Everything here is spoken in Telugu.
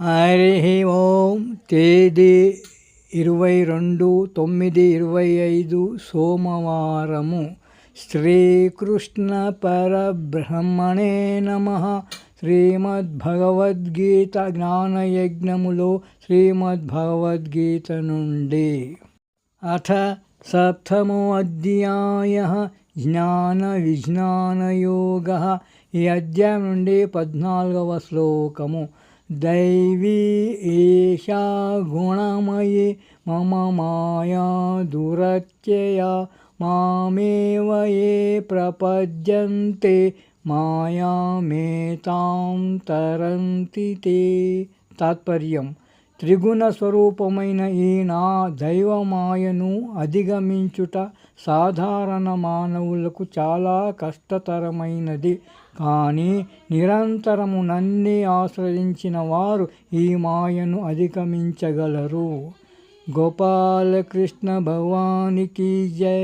హరి ఓం తేదీ ఇరవై రెండు తొమ్మిది ఇరవై ఐదు సోమవారము. శ్రీకృష్ణ పరబ్రహ్మణే నమ. శ్రీమద్భగవద్గీత జ్ఞానయజ్ఞములో శ్రీమద్భగవద్గీత నుండి. అథ సప్తమోధ్యాయ జ్ఞాన విజ్ఞానయోగ. ఈ అధ్యాయం నుండి పద్నాలుగవ శ్లోకము. दैवी एषा गुणमये मम माया दुरत्यया मामेव ये प्रपद्यन्ते मायामेतां तरन्ति ते। तात्पर्यम्। త్రిగుణ స్వరూపమైన ఈ నా దైవమాయను అధిగమించుట సాధారణ మానవులకు చాలా కష్టతరమైనది. కానీ నిరంతరము నన్నే ఆశ్రయించిన వారు ఈ మాయను అధిగమించగలరు. గోపాలకృష్ణ భగవానికి జయ